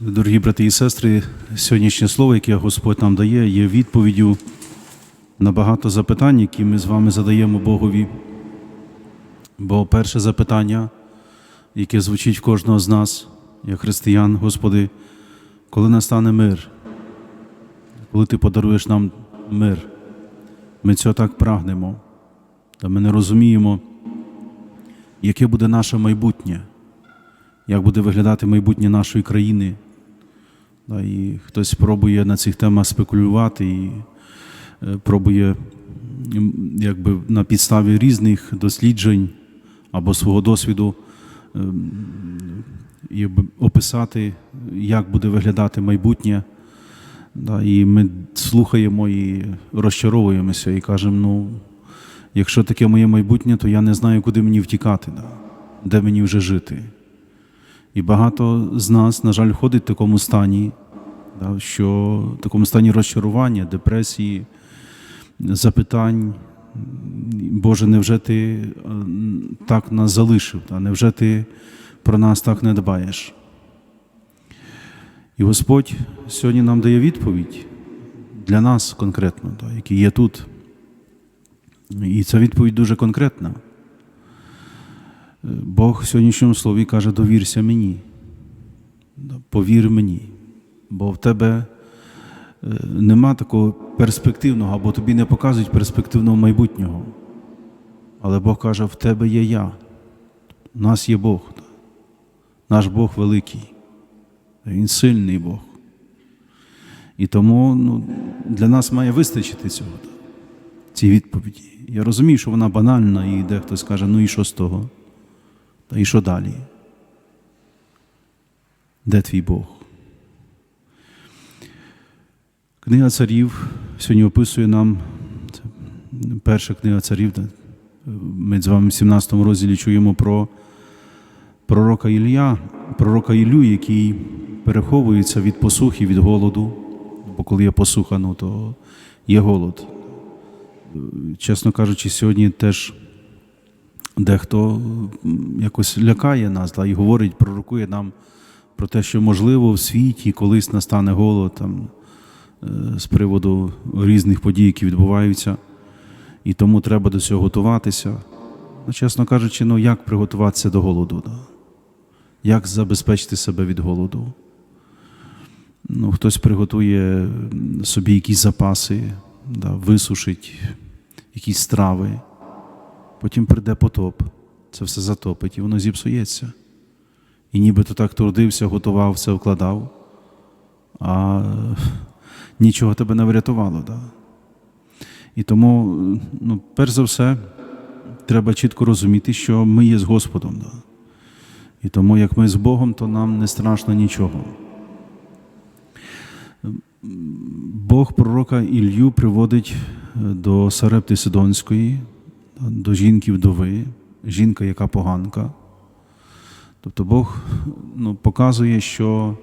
Дорогі брати і сестри, сьогоднішнє слово, яке Господь нам дає, є відповіддю на багато запитань, які ми з вами задаємо Богові. Бо перше запитання, яке звучить в кожного з нас, як християн, Господи, коли настане мир, коли Ти подаруєш нам мир, ми цього так прагнемо, та ми не розуміємо, яке буде наше майбутнє як буде виглядати майбутнє нашої країни. Да, І хтось пробує на цих темах спекулювати і е, пробує якби, на підставі різних досліджень або свого досвіду ем, якби, описати, як буде виглядати майбутнє. Да, І ми слухаємо і розчаровуємося і кажемо, ну, якщо таке моє майбутнє, то я не знаю, куди мені втікати, да, де мені вже жити. І багато з нас, на жаль, ходить в такому стані, да, що в такому стані розчарування, депресії, запитань. Боже, невже ти е, так нас залишив? Да? Невже ти про нас так не дбаєш? І Господь сьогодні нам дає відповідь для нас конкретно, які є тут. І ця відповідь дуже конкретна. Бог в сьогоднішньому слові каже: довірся мені, повір мені, бо в тебе е, нема такого перспективного, або тобі не показують перспективного майбутнього. Але Бог каже, в тебе є я, у нас є Бог, наш Бог великий, Він сильний Бог. І тому ну, для нас має вистачити цього, да, ці відповіді. Я розумію, що вона банальна, і дехто скаже, ну і що з того? І що далі? Де твій Бог? Книга царів сьогодні описує нам, перша книга царів, ми з вами в 17 розділі чуємо про пророка Ілля, пророка Іллю, який переховується від посухи, від голоду, бо коли є посуха, ну, то є голод. Чесно кажучи, сьогодні теж дехто якось лякає нас да, і говорить, пророкує нам про те, що можливо в світі колись настане голод там, е, з приводу різних подій, які відбуваються, і тому треба до цього готуватися. Ну, чесно кажучи, ну як приготуватися до голоду? Да? Як забезпечити себе від голоду? Ну, хтось приготує собі якісь запаси, да, висушить якісь страви. Потім прийде потоп, це все затопить, і воно зіпсується. І нібито так трудився, готував, все вкладав, а нічого тебе не врятувало. Да? І тому, ну, перш за все, треба чітко розуміти, що ми є з Господом. Да? І тому, як ми з Богом, то нам не страшно нічого. Бог пророка Ілью приводить е, до Сарепти Сидонської, до жінки вдови, жінка, яка поганка. Тобто Бог ну, показує, що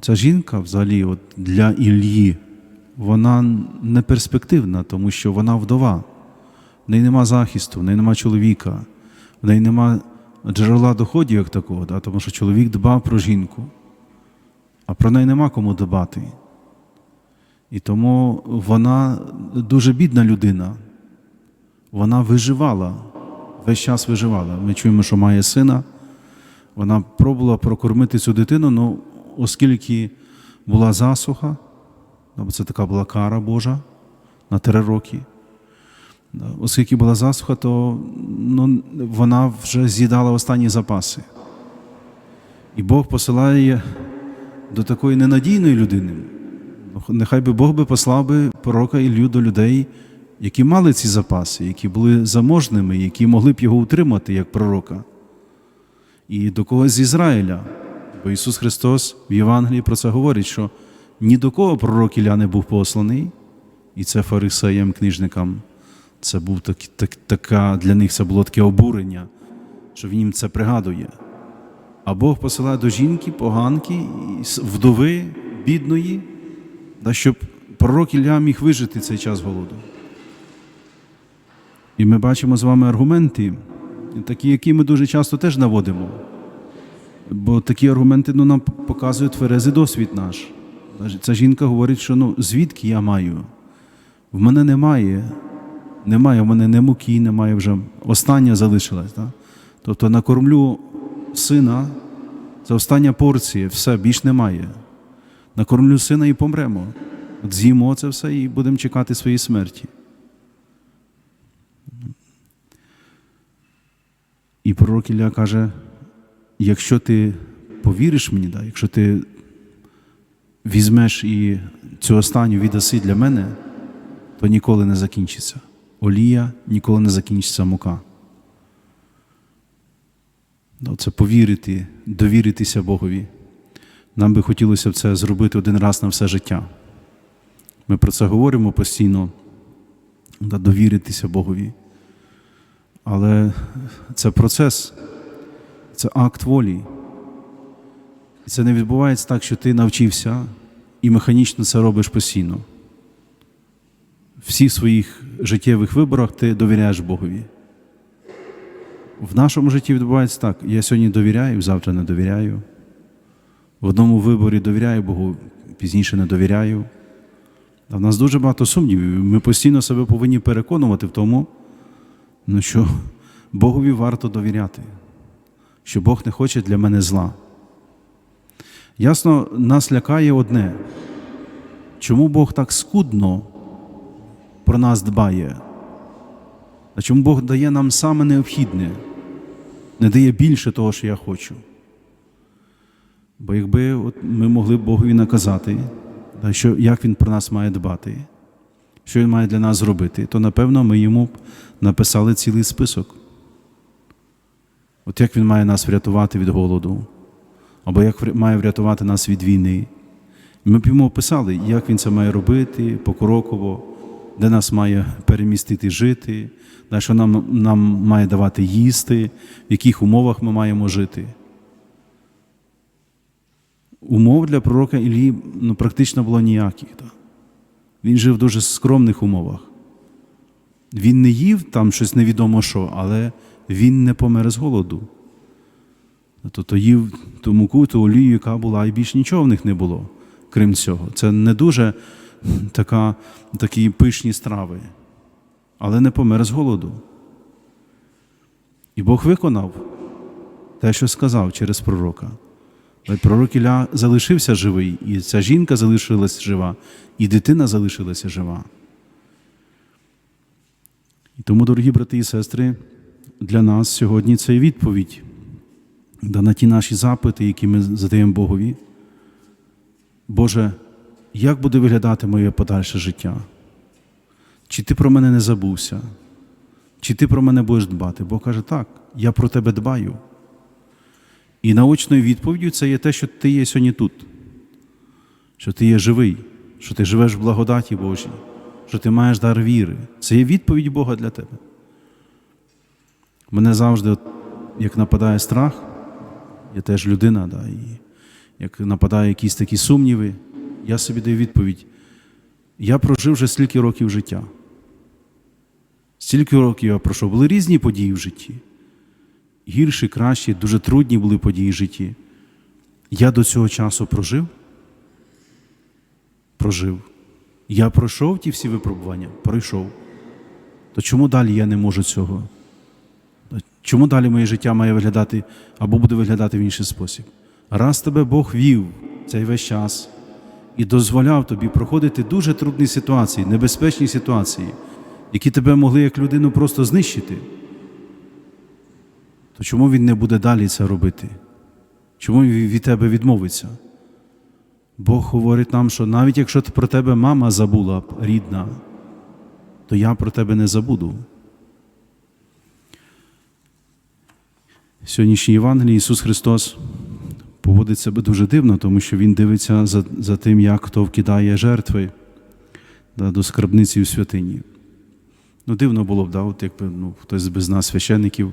ця жінка взагалі от, для Іллі, вона не перспективна, тому що вона вдова. В неї нема захисту, в неї нема чоловіка, в неї нема джерела доходів як такого, да? тому що чоловік дбав про жінку, а про неї нема кому дбати. І тому вона дуже бідна людина. Вона виживала, весь час виживала. Ми чуємо, що має сина. Вона пробувала прокормити цю дитину, але оскільки була засуха, це така була кара Божа на три роки. Оскільки була засуха, то ну, вона вже з'їдала останні запаси. І Бог посилає до такої ненадійної людини. Нехай би Бог би послав би пророка Іллю до людей, які мали ці запаси, які були заможними, які могли б його утримати як пророка. І до когось з Ізраїля. Бо Ісус Христос в Євангелії про це говорить, що ні до кого пророк Ілля не був посланий, і це фарисеям, книжникам. Це був так, так, така, для них це було таке обурення, що він їм це пригадує. А Бог посилає до жінки, поганки, вдови, бідної, щоб пророк Ілля міг вижити цей час голоду. І ми бачимо з вами аргументи, такі, які ми дуже часто теж наводимо. Бо такі аргументи ну, нам показують тверезий досвід наш. Ця жінка говорить, що ну, звідки я маю? В мене немає. Немає, в мене не муки, немає вже. Остання залишилась. Так? Тобто накормлю сина, це остання порція, все, більш немає. Накормлю сина і помремо. От з'їмо це все і будемо чекати своєї смерті. І пророк Ілля каже: якщо ти повіриш мені, да, якщо ти візьмеш і цю останню віддаси для мене, то ніколи не закінчиться. Олія ніколи не закінчиться мука. Це повірити, довіритися Богові. Нам би хотілося це зробити один раз на все життя. Ми про це говоримо постійно, довіритися Богові. Але це процес, це акт волі. Це не відбувається так, що ти навчився і механічно це робиш постійно. Всіх своїх життєвих виборах ти довіряєш Богові. В нашому житті відбувається так: я сьогодні довіряю, завтра не довіряю. В одному виборі довіряю Богу, пізніше не довіряю. А в нас дуже багато сумнівів. Ми постійно себе повинні переконувати в тому, ну, що Богові варто довіряти, що Бог не хоче для мене зла. Ясно, нас лякає одне. Чому Бог так скудно про нас дбає? А чому Бог дає нам саме необхідне, не дає більше того, що я хочу? Бо якби от ми могли Богові наказати, що, як Він про нас має дбати, що Він має для нас зробити, то напевно ми йому написали цілий список. От як він має нас врятувати від голоду, або як має врятувати нас від війни. Ми б йому описали, як він це має робити покроково, де нас має перемістити жити, да, що нам, нам має давати їсти, в яких умовах ми маємо жити. Умов для пророка Іллі ну, практично було ніяких. Да. Він жив в дуже скромних умовах. Він не їв там щось невідомо що, але він не помер з голоду. Тобто їв ту муку, ту олію, яка була, і більш нічого в них не було, крім цього. Це не дуже така, такі пишні страви, але не помер з голоду. І Бог виконав те, що сказав через пророка. Але Пророк Ілля залишився живий, і ця жінка залишилась жива, і дитина залишилася жива. І тому, дорогі брати і сестри, для нас сьогодні це відповідь на ті наші запити, які ми задаємо Богові. Боже, як буде виглядати моє подальше життя? Чи ти про мене не забувся? Чи ти про мене будеш дбати? Бог каже, так, я про тебе дбаю. І наочною відповіддю це є те, що ти є сьогодні тут, що ти є живий, що ти живеш в благодаті Божій, що ти маєш дар віри. Це є відповідь Бога для тебе. Мене завжди, як нападає страх, я теж людина, да, і як нападає якісь такі сумніви, я собі даю відповідь. Я прожив вже стільки років життя. Стільки років я пройшов. Були різні події в житті. Гірші, кращі, дуже трудні були події в житті. Я до цього часу прожив? Прожив. Я пройшов ті всі випробування? Пройшов. То чому далі я не можу цього? Чому далі моє життя має виглядати або буде виглядати в інший спосіб? Раз тебе Бог вів цей весь час і дозволяв тобі проходити дуже трудні ситуації, небезпечні ситуації, які тебе могли як людину просто знищити, то чому він не буде далі це робити? Чому він від тебе відмовиться? Бог говорить нам, що навіть якщо про тебе мама забула рідна, то я про тебе не забуду. Сьогоднішній Євангелії Ісус Христос поводить себе дуже дивно, тому що Він дивиться за, за тим, як хто вкидає жертви да, до скарбниці в святині. Ну, дивно було б, да, от якби ну, хтось без нас, священників,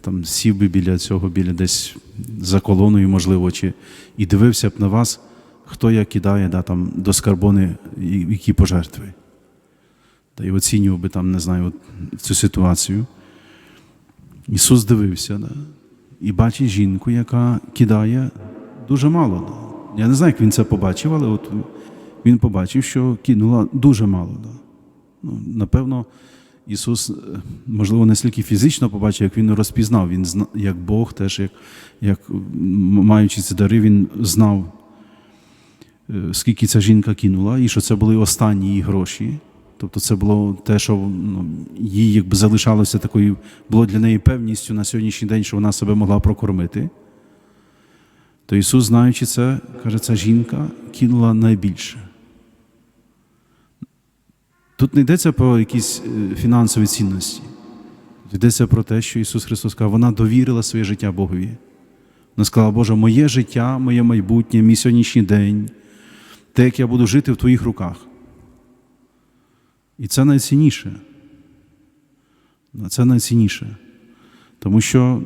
там сів би біля цього, біля десь за колоною, можливо, чи, і дивився б на вас, хто як кидає да, там, до скарбони, які пожертви. Та й оцінював би там, не знаю, от, цю ситуацію. Ісус дивився, да? і бачить жінку, яка кидає дуже мало. Да. Я не знаю, як він це побачив, але от він побачив, що кинула дуже мало. Да. Ну, напевно, Ісус, е, можливо, не стільки фізично побачив, як Він розпізнав. Він як Бог, теж, як, як маючи ці дари, Він знав, е, скільки ця жінка кинула, і що це були останні її гроші. Тобто це було те, що ну, їй якби залишалося такою, було для неї певністю на сьогоднішній день, що вона себе могла прокормити. То Ісус, знаючи це, каже, ця жінка кинула найбільше. Тут не йдеться про якісь е, фінансові цінності. Тут йдеться про те, що Ісус Христос сказав, вона довірила своє життя Богові. Вона сказала, Боже, моє життя, моє майбутнє, мій сьогоднішній день, те, як я буду жити в Твоїх руках. І це найцінніше. Це найцінніше. Тому що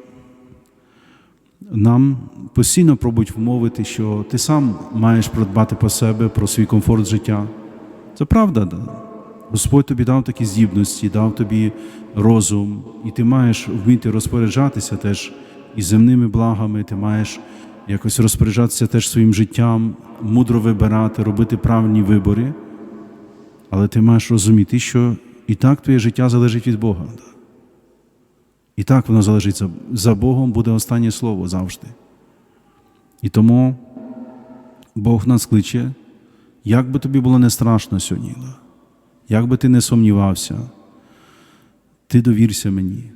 нам постійно пробують вмовити, що ти сам маєш продбати про себе, про свій комфорт життя. Це правда. Господь тобі дав такі здібності, дав тобі розум, і ти маєш вміти розпоряджатися теж і земними благами, ти маєш якось розпоряджатися теж своїм життям, мудро вибирати, робити правильні вибори. Але ти маєш розуміти, що і так твоє життя залежить від Бога. І так воно залежить за, Богом буде останнє слово завжди. І тому Бог нас кличе, як би тобі було не страшно сьогодні? Як би ти не сумнівався, ти довірся мені.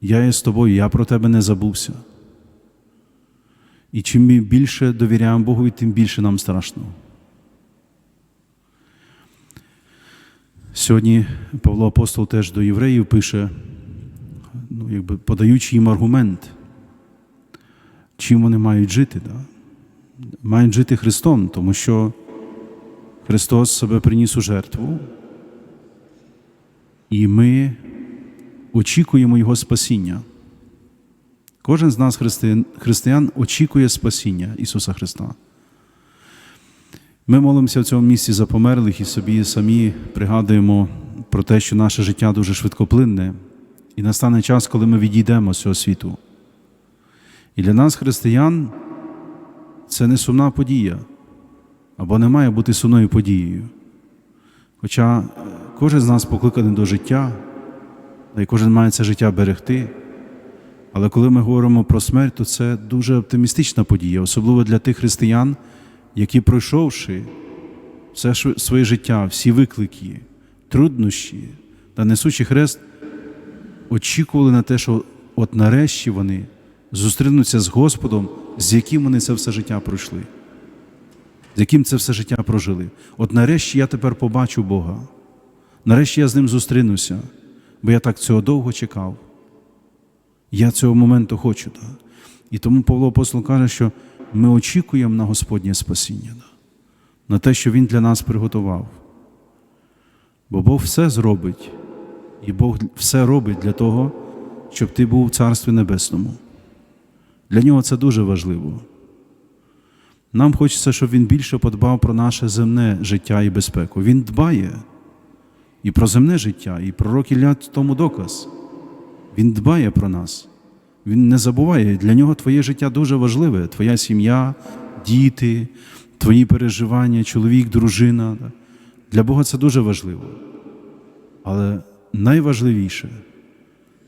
Я є з тобою, я про тебе не забувся. І чим ми більше довіряємо Богу, тим більше нам страшно. Сьогодні Павло Апостол теж до євреїв пише, ну, якби подаючи їм аргумент, чим вони мають жити. Да? Мають жити Христом, тому що Христос себе приніс у жертву, і ми очікуємо Його спасіння. Кожен з нас, християн, християн, очікує спасіння Ісуса Христа. Ми молимося в цьому місці за померлих і собі самі пригадуємо про те, що наше життя дуже швидкоплинне, і настане час, коли ми відійдемо з цього світу. І для нас, християн, це не сумна подія, або не має бути сумною подією. Хоча кожен з нас покликаний до життя, і кожен має це життя берегти. Але коли ми говоримо про смерть, то це дуже оптимістична подія, особливо для тих християн, які, пройшовши все своє життя, всі виклики, труднощі та несучи хрест, очікували на те, що от нарешті вони зустрінуться з Господом, з яким вони це все життя пройшли, з яким це все життя прожили. От нарешті я тепер побачу Бога. Нарешті я з ним зустрінуся, бо я так цього довго чекав. Я цього моменту хочу. Да? І тому Павло Апостол каже, що ми очікуємо на Господнє спасіння, да? на те, що Він для нас приготував. Бо Бог все зробить, і Бог все робить для того, щоб ти був в Царстві Небесному. Для нього це дуже важливо. Нам хочеться, щоб він більше подбав про наше земне життя і безпеку. Він дбає і про земне життя, і пророк Ілля тому доказ. Він дбає про нас. Він не забуває. Для нього твоє життя дуже важливе. Твоя сім'я, діти, твої переживання, чоловік, дружина. Для Бога це дуже важливо. Але найважливіше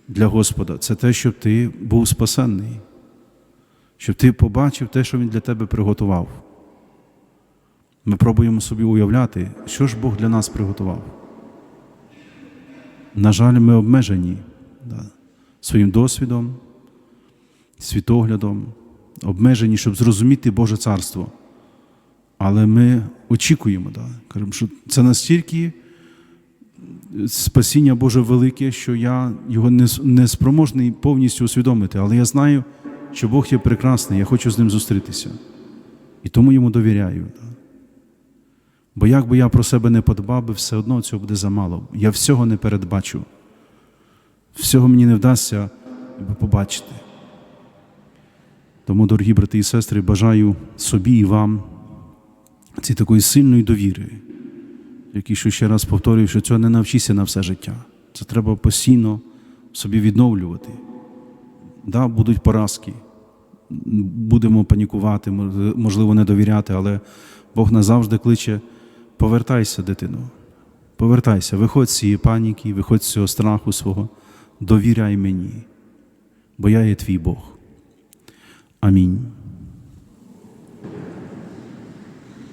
для Господа це те, щоб ти був спасенний, щоб ти побачив те, що Він для тебе приготував. Ми пробуємо собі уявляти, що ж Бог для нас приготував. На жаль, ми обмежені да, своїм досвідом, світоглядом, обмежені, щоб зрозуміти Боже Царство. Але ми очікуємо, да, кажемо, що це настільки спасіння Боже велике, що я його не, не спроможний повністю усвідомити, але я знаю, що Бог є прекрасний, я хочу з ним зустрітися. І тому йому довіряю. Да. Бо як би я про себе не подбав, би, все одно цього буде замало. Я всього не передбачу. Всього мені не вдасться побачити. Тому, дорогі брати і сестри, бажаю собі і вам цієї такої сильної довіри, що ще раз повторюю, що цього не навчися на все життя. Це треба постійно собі відновлювати. Да, будуть поразки, будемо панікувати, можливо, не довіряти, але Бог назавжди кличе: повертайся, дитино, повертайся, виходь з цієї паніки, виходь з цього страху свого, довіряй мені, бо я є твій Бог. Амінь.